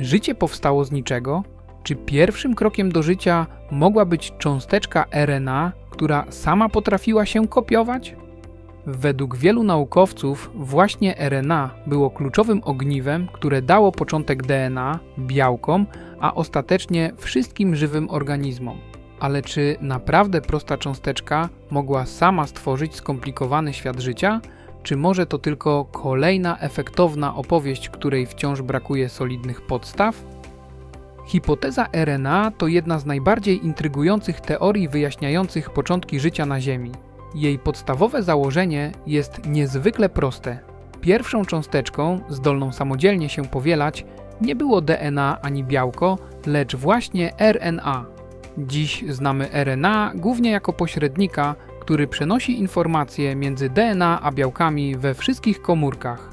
Życie powstało z niczego? Czy pierwszym krokiem do życia mogła być cząsteczka RNA, która sama potrafiła się kopiować? Według wielu naukowców właśnie RNA było kluczowym ogniwem, które dało początek DNA, białkom, a ostatecznie wszystkim żywym organizmom. Ale czy naprawdę prosta cząsteczka mogła sama stworzyć skomplikowany świat życia? Czy może to tylko kolejna efektowna opowieść, której wciąż brakuje solidnych podstaw? Hipoteza RNA to jedna z najbardziej intrygujących teorii wyjaśniających początki życia na Ziemi. Jej podstawowe założenie jest niezwykle proste. Pierwszą cząsteczką, zdolną samodzielnie się powielać, nie było DNA ani białko, lecz właśnie RNA. Dziś znamy RNA głównie jako pośrednika, który przenosi informacje między DNA a białkami we wszystkich komórkach.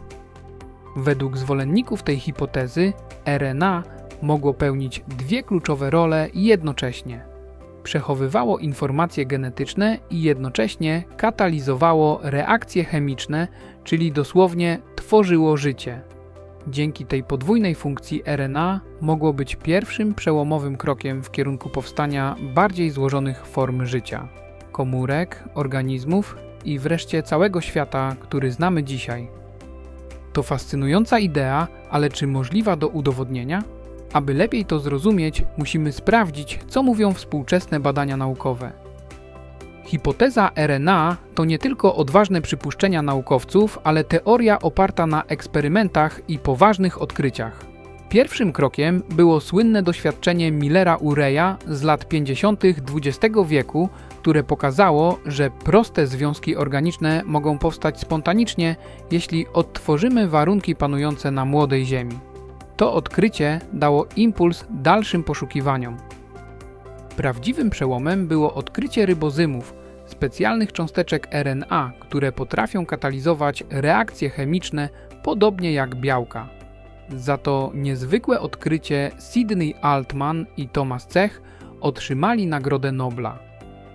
Według zwolenników tej hipotezy, RNA mogło pełnić dwie kluczowe role jednocześnie. Przechowywało informacje genetyczne i jednocześnie katalizowało reakcje chemiczne, czyli dosłownie tworzyło życie. Dzięki tej podwójnej funkcji RNA mogło być pierwszym przełomowym krokiem w kierunku powstania bardziej złożonych form życia komórek, organizmów i wreszcie całego świata, który znamy dzisiaj. To fascynująca idea, ale czy możliwa do udowodnienia? Aby lepiej to zrozumieć, musimy sprawdzić, co mówią współczesne badania naukowe. Hipoteza RNA to nie tylko odważne przypuszczenia naukowców, ale teoria oparta na eksperymentach i poważnych odkryciach. Pierwszym krokiem było słynne doświadczenie Millera Ureya z lat 50. XX wieku, które pokazało, że proste związki organiczne mogą powstać spontanicznie, jeśli odtworzymy warunki panujące na młodej Ziemi. To odkrycie dało impuls dalszym poszukiwaniom. Prawdziwym przełomem było odkrycie rybozymów, specjalnych cząsteczek RNA, które potrafią katalizować reakcje chemiczne podobnie jak białka. Za to niezwykłe odkrycie Sidney Altman i Thomas Cech otrzymali Nagrodę Nobla.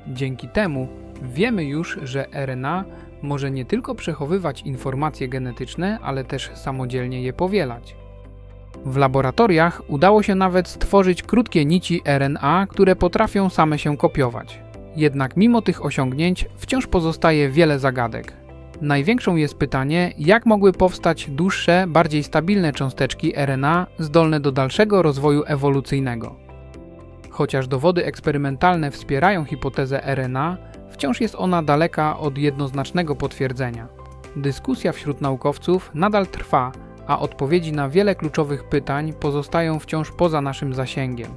Dzięki temu wiemy już, że RNA może nie tylko przechowywać informacje genetyczne, ale też samodzielnie je powielać. W laboratoriach udało się nawet stworzyć krótkie nici RNA, które potrafią same się kopiować. Jednak mimo tych osiągnięć wciąż pozostaje wiele zagadek. Największą jest pytanie, jak mogły powstać dłuższe, bardziej stabilne cząsteczki RNA zdolne do dalszego rozwoju ewolucyjnego. Chociaż dowody eksperymentalne wspierają hipotezę RNA, wciąż jest ona daleka od jednoznacznego potwierdzenia. Dyskusja wśród naukowców nadal trwa, a odpowiedzi na wiele kluczowych pytań pozostają wciąż poza naszym zasięgiem.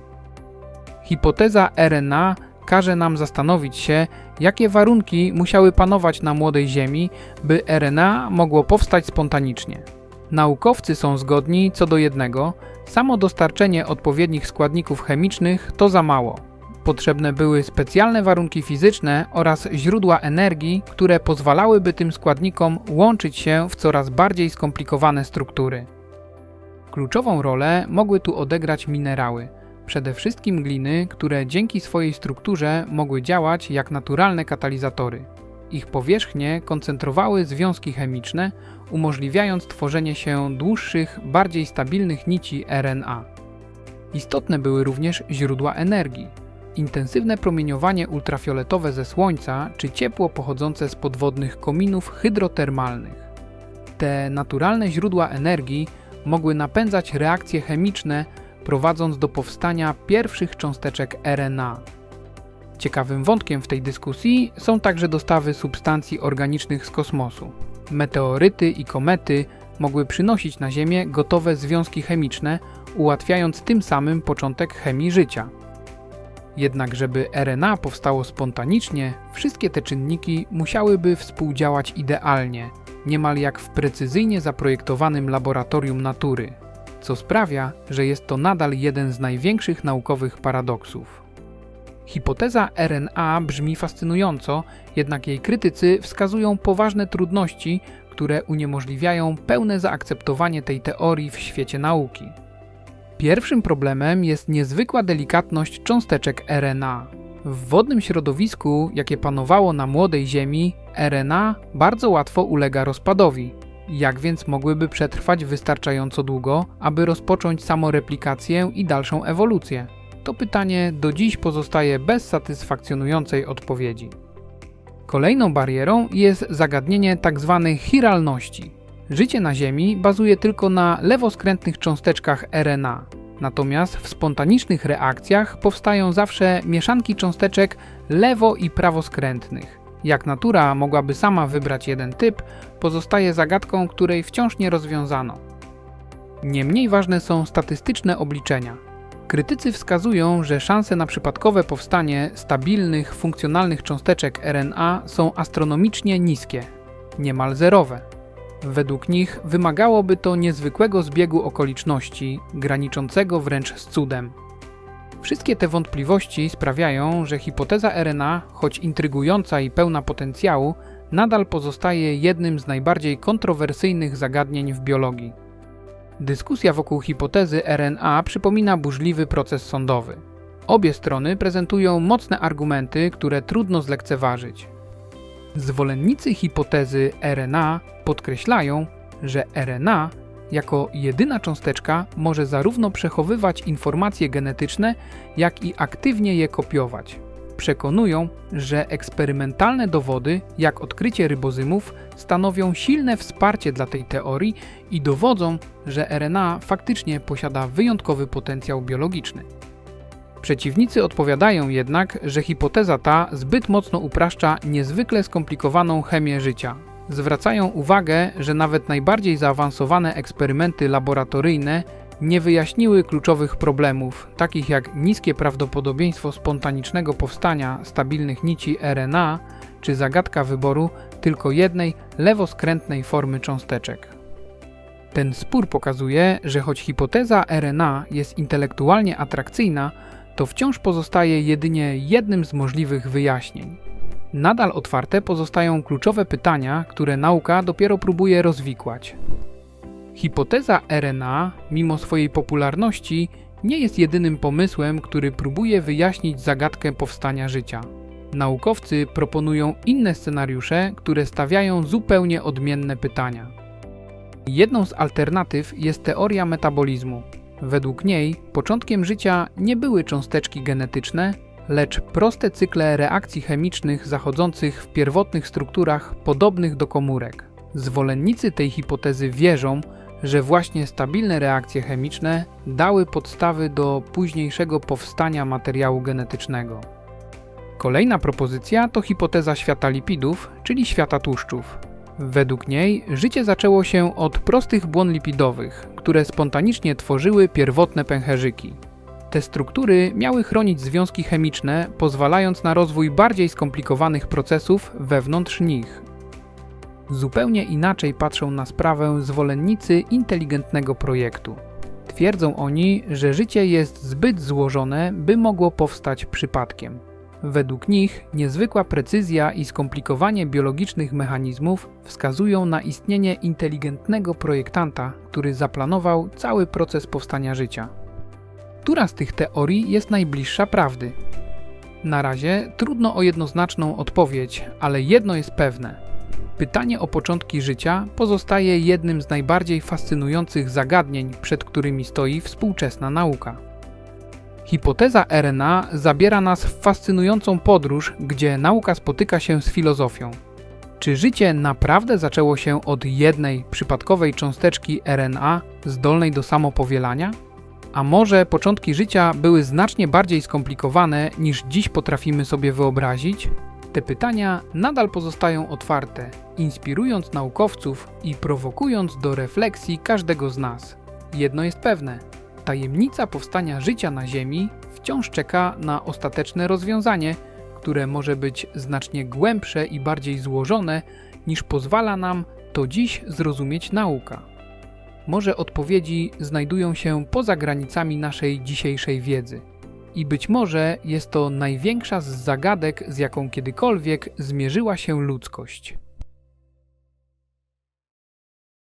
Hipoteza RNA każe nam zastanowić się, jakie warunki musiały panować na młodej Ziemi, by RNA mogło powstać spontanicznie. Naukowcy są zgodni co do jednego: samo dostarczenie odpowiednich składników chemicznych to za mało. Potrzebne były specjalne warunki fizyczne oraz źródła energii, które pozwalałyby tym składnikom łączyć się w coraz bardziej skomplikowane struktury. Kluczową rolę mogły tu odegrać minerały przede wszystkim gliny, które dzięki swojej strukturze mogły działać jak naturalne katalizatory. Ich powierzchnie koncentrowały związki chemiczne, umożliwiając tworzenie się dłuższych, bardziej stabilnych nici RNA. Istotne były również źródła energii. Intensywne promieniowanie ultrafioletowe ze Słońca czy ciepło pochodzące z podwodnych kominów hydrotermalnych. Te naturalne źródła energii mogły napędzać reakcje chemiczne prowadząc do powstania pierwszych cząsteczek RNA. Ciekawym wątkiem w tej dyskusji są także dostawy substancji organicznych z kosmosu. Meteoryty i komety mogły przynosić na Ziemię gotowe związki chemiczne, ułatwiając tym samym początek chemii życia. Jednak, żeby RNA powstało spontanicznie, wszystkie te czynniki musiałyby współdziałać idealnie, niemal jak w precyzyjnie zaprojektowanym laboratorium natury co sprawia, że jest to nadal jeden z największych naukowych paradoksów. Hipoteza RNA brzmi fascynująco, jednak jej krytycy wskazują poważne trudności, które uniemożliwiają pełne zaakceptowanie tej teorii w świecie nauki. Pierwszym problemem jest niezwykła delikatność cząsteczek RNA. W wodnym środowisku, jakie panowało na młodej Ziemi, RNA bardzo łatwo ulega rozpadowi, Jak więc mogłyby przetrwać wystarczająco długo, aby rozpocząć samoreplikację i dalszą ewolucję? To pytanie do dziś pozostaje bez satysfakcjonującej odpowiedzi. Kolejną barierą jest zagadnienie tzw. chiralności. Życie na Ziemi bazuje tylko na lewoskrętnych cząsteczkach RNA, natomiast w spontanicznych reakcjach powstają zawsze mieszanki cząsteczek lewo- i prawoskrętnych. Jak natura mogłaby sama wybrać jeden typ, pozostaje zagadką, której wciąż nie rozwiązano. Niemniej ważne są statystyczne obliczenia. Krytycy wskazują, że szanse na przypadkowe powstanie stabilnych, funkcjonalnych cząsteczek RNA są astronomicznie niskie, niemal zerowe. Według nich wymagałoby to niezwykłego zbiegu okoliczności, graniczącego wręcz z cudem. Wszystkie te wątpliwości sprawiają, że hipoteza RNA, choć intrygująca i pełna potencjału, nadal pozostaje jednym z najbardziej kontrowersyjnych zagadnień w biologii. Dyskusja wokół hipotezy RNA przypomina burzliwy proces sądowy. Obie strony prezentują mocne argumenty, które trudno zlekceważyć. Zwolennicy hipotezy RNA podkreślają, że RNA jako jedyna cząsteczka może zarówno przechowywać informacje genetyczne, jak i aktywnie je kopiować. Przekonują, że eksperymentalne dowody, jak odkrycie rybozymów, stanowią silne wsparcie dla tej teorii i dowodzą, że RNA faktycznie posiada wyjątkowy potencjał biologiczny. Przeciwnicy odpowiadają jednak, że hipoteza ta zbyt mocno upraszcza niezwykle skomplikowaną chemię życia. Zwracają uwagę, że nawet najbardziej zaawansowane eksperymenty laboratoryjne nie wyjaśniły kluczowych problemów, takich jak niskie prawdopodobieństwo spontanicznego powstania stabilnych nici RNA czy zagadka wyboru tylko jednej lewoskrętnej formy cząsteczek. Ten spór pokazuje, że choć hipoteza RNA jest intelektualnie atrakcyjna, to wciąż pozostaje jedynie jednym z możliwych wyjaśnień. Nadal otwarte pozostają kluczowe pytania, które nauka dopiero próbuje rozwikłać. Hipoteza RNA, mimo swojej popularności, nie jest jedynym pomysłem, który próbuje wyjaśnić zagadkę powstania życia. Naukowcy proponują inne scenariusze, które stawiają zupełnie odmienne pytania. Jedną z alternatyw jest teoria metabolizmu. Według niej początkiem życia nie były cząsteczki genetyczne, lecz proste cykle reakcji chemicznych zachodzących w pierwotnych strukturach podobnych do komórek. Zwolennicy tej hipotezy wierzą, że właśnie stabilne reakcje chemiczne dały podstawy do późniejszego powstania materiału genetycznego. Kolejna propozycja to hipoteza świata lipidów, czyli świata tłuszczów. Według niej życie zaczęło się od prostych błon lipidowych, które spontanicznie tworzyły pierwotne pęcherzyki. Te struktury miały chronić związki chemiczne, pozwalając na rozwój bardziej skomplikowanych procesów wewnątrz nich. Zupełnie inaczej patrzą na sprawę zwolennicy inteligentnego projektu. Twierdzą oni, że życie jest zbyt złożone, by mogło powstać przypadkiem. Według nich niezwykła precyzja i skomplikowanie biologicznych mechanizmów wskazują na istnienie inteligentnego projektanta, który zaplanował cały proces powstania życia. Która z tych teorii jest najbliższa prawdy? Na razie trudno o jednoznaczną odpowiedź, ale jedno jest pewne. Pytanie o początki życia pozostaje jednym z najbardziej fascynujących zagadnień, przed którymi stoi współczesna nauka. Hipoteza RNA zabiera nas w fascynującą podróż, gdzie nauka spotyka się z filozofią. Czy życie naprawdę zaczęło się od jednej przypadkowej cząsteczki RNA zdolnej do samopowielania? A może początki życia były znacznie bardziej skomplikowane niż dziś potrafimy sobie wyobrazić? Te pytania nadal pozostają otwarte, inspirując naukowców i prowokując do refleksji każdego z nas. Jedno jest pewne: tajemnica powstania życia na Ziemi wciąż czeka na ostateczne rozwiązanie, które może być znacznie głębsze i bardziej złożone niż pozwala nam to dziś zrozumieć nauka. Może odpowiedzi znajdują się poza granicami naszej dzisiejszej wiedzy. I być może jest to największa z zagadek, z jaką kiedykolwiek zmierzyła się ludzkość.